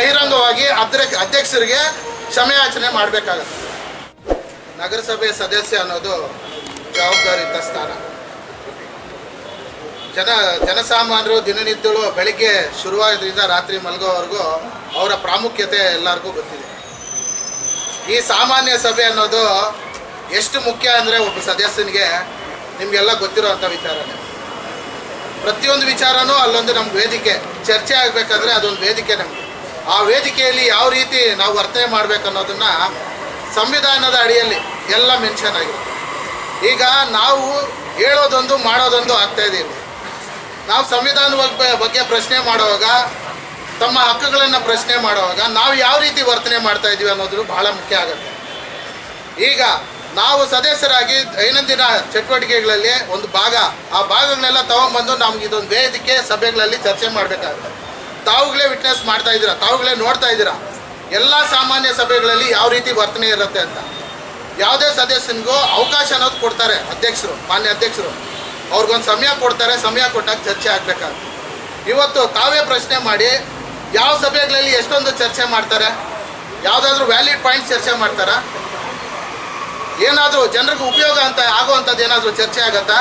ಬಹಿರಂಗವಾಗಿ ಅಧ್ಯಕ್ಷ ಅಧ್ಯಕ್ಷರಿಗೆ ಕ್ಷಮೆಯಾಚನೆ ಮಾಡಬೇಕಾಗತ್ತೆ. ನಗರಸಭೆ ಸದಸ್ಯ ಅನ್ನೋದು ಜವಾಬ್ದಾರಿಯುತ ಸ್ಥಾನ. ಜನ ಜನಸಾಮಾನ್ಯರು ದಿನನಿತ್ಯಗಳು ಬೆಳಿಗ್ಗೆ ಶುರುವಾಗೋದ್ರಿಂದ ರಾತ್ರಿ ಮಲಗೋವರೆಗೂ ಅವರ ಪ್ರಾಮುಖ್ಯತೆ ಎಲ್ಲರಿಗೂ ಗೊತ್ತಿದೆ. ಈ ಸಾಮಾನ್ಯ ಸಭೆ ಅನ್ನೋದು ಎಷ್ಟು ಮುಖ್ಯ ಅಂದರೆ ಒಬ್ಬ ಸದಸ್ಯನಿಗೆ ನಿಮಗೆಲ್ಲ ಗೊತ್ತಿರೋವಂಥ ವಿಚಾರನೇ. ಪ್ರತಿಯೊಂದು ವಿಚಾರನೂ ಅಲ್ಲೊಂದು ನಮ್ಗೆ ವೇದಿಕೆ, ಚರ್ಚೆ ಆಗಬೇಕಾದ್ರೆ ಅದೊಂದು ವೇದಿಕೆ ನಮಗೆ. ಆ ವೇದಿಕೆಯಲ್ಲಿ ಯಾವ ರೀತಿ ನಾವು ವರ್ತನೆ ಮಾಡಬೇಕು ಅನ್ನೋದನ್ನ ಸಂವಿಧಾನದ ಅಡಿಯಲ್ಲಿ ಎಲ್ಲ ಮೆನ್ಷನ್ ಆಗಿದೆ. ಈಗ ನಾವು ಹೇಳೋದೊಂದು ಮಾಡೋದೊಂದು ಆಗ್ತಾ ಇದೆ ನಾವು ಸಂವಿಧಾನದ ಬಗ್ಗೆ- ಬಗ್ಗೆ ಪ್ರಶ್ನೆ ಮಾಡುವಾಗ, ತಮ್ಮ ಹಕ್ಕುಗಳನ್ನು ಪ್ರಶ್ನೆ ಮಾಡುವಾಗ ನಾವು ಯಾವ ರೀತಿ ವರ್ತನೆ ಮಾಡ್ತಾ ಇದ್ದೀವಿ ಅನ್ನೋದು ಬಹಳ ಮುಖ್ಯ ಆಗುತ್ತೆ. ಈಗ ನಾವು ಸದಸ್ಯರಾಗಿ ದೈನಂದಿನ ಚಟುವಟಿಕೆಗಳಲ್ಲಿ ಒಂದು ಭಾಗ, ಆ ಭಾಗಗಳನ್ನೆಲ್ಲ ತಗೊಂಡ್ಬಂದು ನಮ್ಗೆ ಇದೊಂದು ವೇದಿಕೆ ಸಭೆಗಳಲ್ಲಿ ಚರ್ಚೆ ಮಾಡಬೇಕಾಗುತ್ತೆ. ತಾವುಗಳೇ ವಿಟ್ನೆಸ್ ಮಾಡ್ತಾ ಇದ್ದೀರಾ? ತಾವುಗಳೇ ನೋಡ್ತಾ ಇದ್ದೀರಾ? ಎಲ್ಲ ಸಾಮಾನ್ಯ ಸಭೆಗಳಲ್ಲಿ ಯಾವ ರೀತಿ ವರ್ತನೆ ಇರುತ್ತೆ ಅಂತ? ಯಾವುದೇ ಸದಸ್ಯನಿಗೂ ಅವಕಾಶ ಅನ್ನೋದು ಕೊಡ್ತಾರೆ ಅಧ್ಯಕ್ಷರು, ಮಾನ್ಯ ಅಧ್ಯಕ್ಷರು. ಅವ್ರಿಗೊಂದು ಸಮಯ ಕೊಡ್ತಾರೆ, ಸಮಯ ಕೊಟ್ಟಾಗ ಚರ್ಚೆ ಆಗಬೇಕಾಗುತ್ತೆ. ಇವತ್ತು ತಾವೇ ಪ್ರಶ್ನೆ ಮಾಡಿ, ಯಾವ ಸಭೆಗಳಲ್ಲಿ ಎಷ್ಟೊಂದು ಚರ್ಚೆ ಮಾಡ್ತಾರೆ? ಯಾವುದಾದ್ರೂ ವ್ಯಾಲಿಡ್ ಪಾಯಿಂಟ್ ಚರ್ಚೆ ಮಾಡ್ತಾರಾ? ಏನಾದರೂ ಜನರಿಗೆ ಉಪಯೋಗ ಅಂತ ಆಗುವಂಥದ್ದು ಏನಾದರೂ ಚರ್ಚೆ ಆಗತ್ತಾ?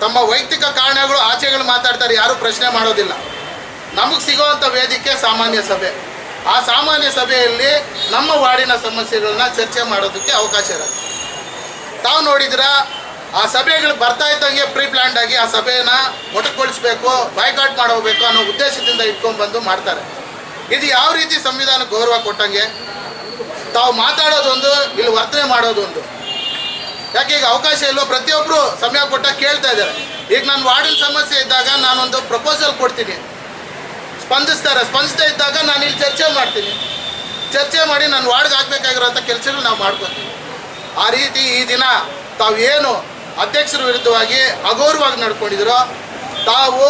ತಮ್ಮ ವೈಯಕ್ತಿಕ ಕಾರಣಗಳು, ಆಚೆಗಳು ಮಾತಾಡ್ತಾರೆ, ಯಾರೂ ಪ್ರಶ್ನೆ ಮಾಡೋದಿಲ್ಲ. ನಮಗೆ ಸಿಗುವಂಥ ವೇದಿಕೆ ಸಾಮಾನ್ಯ ಸಭೆ. ಆ ಸಾಮಾನ್ಯ ಸಭೆಯಲ್ಲಿ ನಮ್ಮ ವಾರ್ಡಿನ ಸಮಸ್ಯೆಗಳನ್ನ ಚರ್ಚೆ ಮಾಡೋದಕ್ಕೆ ಅವಕಾಶ ಇರುತ್ತೆ. ತಾವು ನೋಡಿದ್ರ, ಆ ಸಭೆಗಳು ಬರ್ತಾ ಇದ್ದಂಗೆ ಪ್ರೀ ಪ್ಲಾನ್ಡ್ ಆಗಿ ಆ ಸಭೆನ ಮೊಟಕುಗೊಳಿಸ್ಬೇಕು, ಬಾಯ್ಕಾಟ್ ಮಾಡೋಬೇಕು ಅನ್ನೋ ಉದ್ದೇಶದಿಂದ ಇಟ್ಕೊಂಡ್ಬಂದು ಮಾಡ್ತಾರೆ. ಇದು ಯಾವ ರೀತಿ ಸಂವಿಧಾನ ಗೌರವ ಕೊಟ್ಟಂಗೆ? ತಾವು ಮಾತಾಡೋದೊಂದು, ಇಲ್ಲಿ ವರ್ತನೆ ಮಾಡೋದೊಂದು. ಯಾಕೆ ಈಗ ಅವಕಾಶ ಇಲ್ವೋ ಪ್ರತಿಯೊಬ್ಬರು ಸಮಯ ಕೊಟ್ಟಾಗ ಕೇಳ್ತಾ ಇದ್ದಾರೆ. ಈಗ ನಾನು ವಾರ್ಡಿನ ಸಮಸ್ಯೆ ಇದ್ದಾಗ ನಾನೊಂದು ಪ್ರಪೋಸಲ್ ಕೊಡ್ತೀನಿ. ಸ್ಪಂದಿಸ್ತಾರೆ. ಸ್ಪಂದಿಸ್ತಾ ಇದ್ದಾಗ ನಾನು ಇಲ್ಲಿ ಚರ್ಚೆ ಮಾಡ್ತೀನಿ. ಚರ್ಚೆ ಮಾಡಿ ನಾನು ವಾರ್ಡ್ಗೆ ಆಗಬೇಕಾಗಿರೋಂಥ ಕೆಲಸಗಳು ನಾವು ಮಾಡ್ಕೊತೀವಿ. ಆ ರೀತಿ ಈ ದಿನ ತಾವು ಏನು ಅಧ್ಯಕ್ಷರ ವಿರುದ್ಧವಾಗಿ ಅಗೌರವಾಗಿ ನಡ್ಕೊಂಡಿದ್ರು, ತಾವು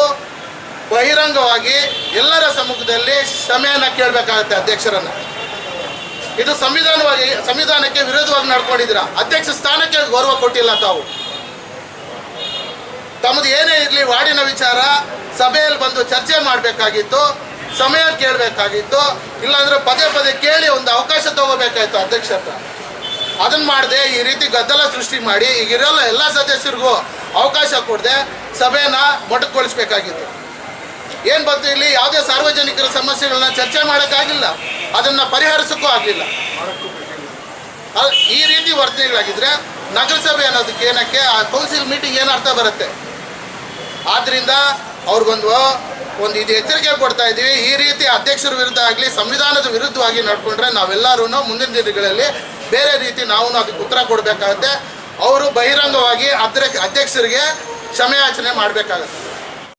ಬಹಿರಂಗವಾಗಿ ಎಲ್ಲರ ಸಮ್ಮುಖದಲ್ಲಿ ಕ್ಷಮೆಯನ್ನು ಕೇಳಬೇಕಾಗತ್ತೆ ಅಧ್ಯಕ್ಷರನ್ನು. ಇದು ಸಂವಿಧಾನವಾಗಿ, ಸಂವಿಧಾನಕ್ಕೆ ವಿರೋಧವಾಗಿ ನಡ್ಕೊಂಡಿದ್ದೀರಾ? ಅಧ್ಯಕ್ಷ ಸ್ಥಾನಕ್ಕೆ ಗೌರವ ಕೊಟ್ಟಿಲ್ಲ ತಾವು. ತಮ್ಮದು ಏನೇ ಇರಲಿ ವಾರ್ಡಿನ ವಿಚಾರ, ಸಭೆಯಲ್ಲಿ ಬಂದು ಚರ್ಚೆ ಮಾಡಬೇಕಾಗಿತ್ತು, ಸಮಯ ಕೇಳಬೇಕಾಗಿತ್ತು, ಇಲ್ಲಾಂದ್ರೆ ಪದೇ ಪದೇ ಕೇಳಿ ಒಂದು ಅವಕಾಶ ತಗೋಬೇಕಾಯ್ತು ಅಧ್ಯಕ್ಷ ಹತ್ರ. ಅದನ್ನ ಮಾಡದೆ, ಈ ರೀತಿ ಗದ್ದಲ ಸೃಷ್ಟಿ ಮಾಡಿ, ಈಗ ಇರೋಲ್ಲ ಎಲ್ಲ ಸದಸ್ಯರಿಗೂ ಅವಕಾಶ ಕೊಡದೆ, ಸಭೆನ ಮೊಟಕ್ಗೊಳಿಸ್ಬೇಕಾಗಿತ್ತು. ಏನು ಬಂತು ಇಲ್ಲಿ? ಯಾವುದೇ ಸಾರ್ವಜನಿಕರ ಸಮಸ್ಯೆಗಳನ್ನ ಚರ್ಚೆ ಮಾಡೋಕ್ಕಾಗಿಲ್ಲ ಅದನ್ನು ಪರಿಹರಿಸೋಕ್ಕೂ ಆಗಲಿಲ್ಲ. ಈ ರೀತಿ ವರ್ತನೆಗಳಾಗಿದ್ರೆ ನಗರಸಭೆ ಅನ್ನೋದಕ್ಕೆ ಏನಕ್ಕೆ, ಆ ಕೌನ್ಸಿಲ್ ಮೀಟಿಂಗ್ ಏನು ಅರ್ಥ ಬರುತ್ತೆ? ಆದ್ರಿಂದ ಅವ್ರಿಗೊಂದು, ಒಂದು ಇದು ಎಚ್ಚರಿಕೆ ಕೊಡ್ತಾ ಇದ್ದೀವಿ. ಈ ರೀತಿ ಅಧ್ಯಕ್ಷರ ವಿರುದ್ಧ ಆಗಲಿ, ಸಂವಿಧಾನದ ವಿರುದ್ಧವಾಗಿ ನಡ್ಕೊಂಡ್ರೆ ನಾವೆಲ್ಲರೂ ಮುಂದಿನ ದಿನಗಳಲ್ಲಿ ಬೇರೆ ರೀತಿ ನಾವು ಅದಕ್ಕೆ ಉತ್ತರ ಕೊಡಬೇಕಾಗುತ್ತೆ. ಅವರು ಬಹಿರಂಗವಾಗಿ ಅಧ್ಯಕ್ಷ, ಅಧ್ಯಕ್ಷರಿಗೆ ಕ್ಷಮೆಯಾಚನೆ ಮಾಡಬೇಕಾಗುತ್ತೆ.